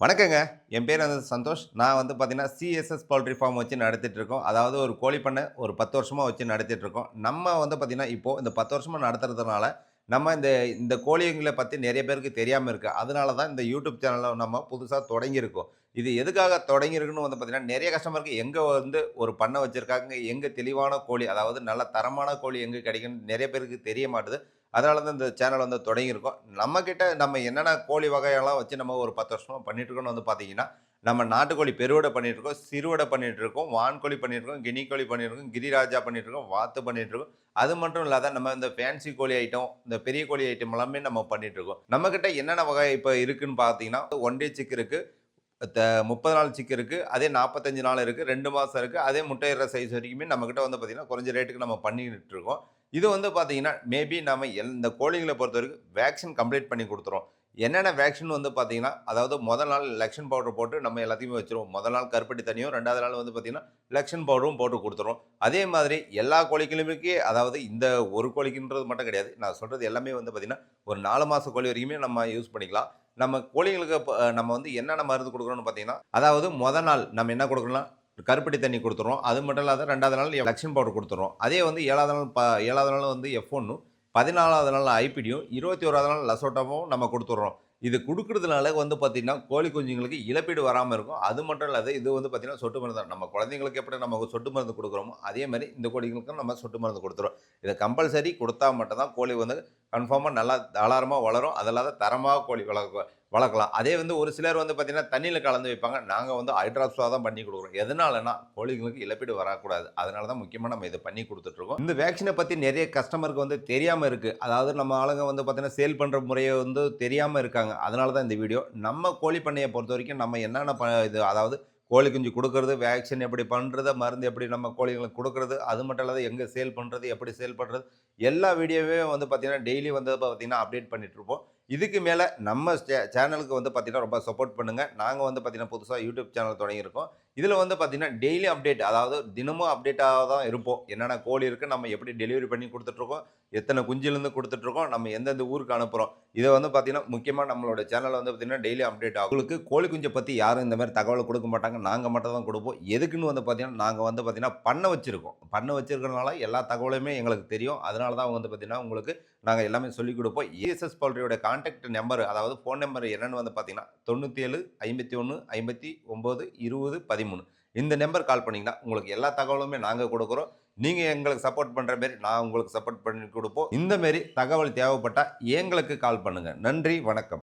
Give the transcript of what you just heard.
வணக்கங்க. என் பேர் வந்து சந்தோஷ். நான் வந்து பார்த்தீங்கன்னா சிஎஸ்எஸ் பவுல்ட்ரி ஃபார்ம் வச்சு நடத்திட்டுருக்கோம். அதாவது ஒரு கோழி பண்ணை ஒரு பத்து வருஷமாக வச்சு நடத்திட்டுருக்கோம். நம்ம வந்து பார்த்தீங்கன்னா இப்போது இந்த பத்து வருஷமாக நடத்துறதுனால நம்ம இந்த இந்த கோழிங்களை பற்றி நிறைய பேருக்கு தெரியாமல் இருக்குது அதனால தான் இந்த யூடியூப் சேனலை நம்ம புதுசாக தொடங்கியிருக்கோம். இது எதுக்காக தொடங்கியிருக்குன்னு வந்து பார்த்தீங்கன்னா நிறைய கஸ்டமருக்கு எங்கே வந்து ஒரு பண்ணை வச்சுருக்காங்க எங்கே தெளிவான கோழி அதாவது நல்ல தரமான கோழி எங்கே கிடைக்குன்னு நிறைய பேருக்கு தெரிய மாட்டுது. அதனால தான் இந்த சேனல் வந்து தொடங்கியிருக்கோம். நம்மக்கிட்ட நம்ம என்னென்ன கோழி வகையெல்லாம் வச்சு நம்ம ஒரு பத்து வருஷமாக பண்ணிட்டுருக்கோம்னு வந்து பார்த்தீங்கன்னா நம்ம நாட்டுக்கோழி பெருவடை பண்ணிட்டுருக்கோம் சிறுவடை பண்ணிகிட்ருக்கோம் இருக்கோம் வான்கோழி பண்ணியிருக்கோம் கினிக்கோழி பண்ணியிருக்கோம் கிரிராஜா பண்ணிட்டுருக்கோம் வாத்து பண்ணிட்டுருக்கோம். அது மட்டும் இல்லாத நம்ம இந்த ஃபேன்சி கோழி ஐட்டம் இந்த பெரிய கோழி ஐட்டம் எல்லாமே நம்ம பண்ணிகிட்ருக்கோம் நம்மக்கிட்ட என்னென்ன வகை இப்போ இருக்குன்னு பார்த்தீங்கன்னா ஒன் டே சிக் த- முப்பது நாள் சிக்கு இருக்குது அதே நாற்பத்தஞ்சு நாள் இருக்குது ரெண்டு மாதம் இருக்குது அதே முட்டையிற சைஸ் வரைக்குமே நம்மக்கிட்ட வந்து பார்த்திங்கன்னா குறைஞ்ச ரேட்டுக்கு நம்ம பண்ணிக்கிட்டு இருக்கோம் இது வந்து பார்த்தீங்கன்னா மேபி நம்ம எல் இந்த கோழிங்களை பொறுத்த வரைக்கும் வேக்சின் கம்ப்ளீட் பண்ணி கொடுத்துரும் என்னென்ன வேக்சின் வந்து பார்த்தீங்கன்னா அதாவது முதல் நாள் லெக்ஷன் பவுடர் போட்டு நம்ம எல்லாத்தையுமே வச்சுருவோம். முதல் நாள் கருப்பட்டி தனியும் ரெண்டாவது நாள் வந்து பார்த்தீங்கன்னா லெக்ஷன் பவுடரும் போட்டு கொடுத்துரும் அதே மாதிரி எல்லா கோழிகளுமே அதாவது இந்த ஒரு கோழிக்குன்றது மட்டும் கிடையாது. நான் சொல்கிறது எல்லாமே வந்து பார்த்திங்கன்னா ஒரு நாலு மாத கோழி வரைக்குமே நம்ம யூஸ் பண்ணிக்கலாம். நம்ம கோழிங்களுக்கு நம்ம வந்து என்னென்ன மருந்து கொடுக்குறோம்னு பார்த்தீங்கன்னா அதாவது முதல் நாள் நம்ம என்ன கொடுக்கணும்னா கருப்பட்டி தண்ணி கொடுத்துறோம். அது மட்டும் இல்லாத ரெண்டாவது நாள் லக்ஷன் பவுடர் கொடுத்துறோம். அதே வந்து ஏழாவது நாள் ப ஏழாவது நாள் வந்து எஃப் ஒன்றும் பதினாலாவது நாள் ஐபிடியும் இருபத்தி ஓராவது நாள் லசோட்டாவும் நம்ம கொடுத்துட்றோம் இது கொடுக்குறதுனால வந்து பார்த்திங்கன்னா கோழி குஞ்சுங்களுக்கு இழப்பீடு வராமல் இருக்கும். அது மட்டும் இல்லாத இது வந்து பார்த்திங்கன்னா சொட்டு மருந்து தான். நம்ம குழந்தைங்களுக்கு எப்படி நம்ம சொட்டு மருந்து கொடுக்குறோமோ அதே மாதிரி இந்த கோழிகளுக்கும் நம்ம சொட்டு மருந்து கொடுத்துரும் இதை கம்பல்சரி கொடுத்தா மட்டும்தான் கோழி வந்து கன்ஃபார்மாக நல்லா தாராளமாக வளரும். அதல்லாத தரமாக கோழி வளர்க்க வளர்க்கலாம். அதே வந்து ஒரு சிலர் வந்து பார்த்திங்கன்னா தண்ணியில் கலந்து வைப்பாங்க. நாங்கள் வந்து ஹைட்ராப்ஸாக தான் பண்ணி கொடுக்குறோம். எதனாலனா கோழிகளுக்கு இழப்பீடு வரக்கூடாது. அதனால தான் முக்கியமாக நம்ம இதை பண்ணி கொடுத்துட்ருக்கோம் இந்த வேக்சினை பற்றி நிறைய கஸ்டமருக்கு வந்து தெரியாமல் இருக்குது அதாவது நம்ம ஆளுங்க வந்து பார்த்திங்கன்னா சேல் பண்ணுற முறையை வந்து தெரியாமல் இருக்காங்க. அதனால தான் இந்த வீடியோ நம்ம கோழி பண்ணையை பொறுத்த வரைக்கும் நம்ம என்னென்ன ப இது அதாவது கோழி குஞ்சு கொடுக்கறது வேக்சின் எப்படி பண்ணுறது மருந்து எப்படி நம்ம கோழிகளுக்கு கொடுக்கறது அது மட்டும் இல்லாத எங்கே சேல் பண்ணுறது எப்படி சேல் பண்ணுறது எல்லா வீடியோவே வந்து பார்த்திங்கன்னா டெய்லி வந்து பார்த்தீங்கன்னா அப்டேட் பண்ணிகிட்ருப்போம் இதுக்கு மேலே நம்ம சே- சேனலுக்கு வந்து பார்த்திங்கன்னா ரொம்ப சப்போர்ட் பண்ணுங்கள் நாங்கள் வந்து பார்த்தீங்கன்னா புதுசாக யூடியூப் சேனல் தொடங்கியிருக்கோம். இதில் வந்து பார்த்தீங்கன்னா டெய்லி அப்டேட் அதாவது தினமும் அப்டேட்டாக தான் இருப்போம். என்னென்ன கோழி இருக்குது நம்ம எப்படி டெலிவரி பண்ணி கொடுத்துட்ருக்கோம் எத்தனை குஞ்சிலேருந்து கொடுத்துட்ருக்கோம் நம்ம எந்தெந்த ஊருக்கு அனுப்புகிறோம் இதை வந்து பார்த்தீங்கன்னா முக்கியமாக நம்மளோட சேனலில் வந்து பார்த்தீங்கன்னா டெய்லி அப்டேட் ஆகும். உங்களுக்கு கோழி குஞ்சை பற்றி யாரும் இந்த மாதிரி தகவல் கொடுக்க மாட்டாங்க. நாங்கள் மட்டும் தான் கொடுப்போம். எதுக்குன்னு வந்து பார்த்திங்கன்னா நாங்கள் வந்து பார்த்திங்கன்னா பண்ண வச்சுருக்கோம். பண்ண வச்சிருக்கறனால எல்லா தகவலுமே எங்களுக்கு தெரியும். அதனால் அதனால தான் வந்து பார்த்தீங்கன்னா உங்களுக்கு நாங்கள் எல்லாமே சொல்லிக் கொடுப்போம். ஏஎஸ்எஸ் பால்ரியோட கான்டாக்ட் நம்பர் அதாவது ஃபோன் நம்பர் என்னென்னு வந்து பார்த்தீங்கன்னா தொண்ணூற்றி ஏழு ஐம்பத்தி ஒன்று ஐம்பத்தி ஒம்பது இருபது பதிமூணு. இந்த நம்பர் கால் பண்ணிங்கன்னா உங்களுக்கு எல்லா தகவலுமே நாங்கள் கொடுக்குறோம். நீங்கள் எங்களுக்கு சப்போர்ட் பண்ணுற மாரி நான் உங்களுக்கு சப்போர்ட் பண்ணி கொடுப்போம். இந்த மாரி தகவல் தேவைப்பட்டால் எங்களுக்கு கால் பண்ணுங்கள் நன்றி வணக்கம்.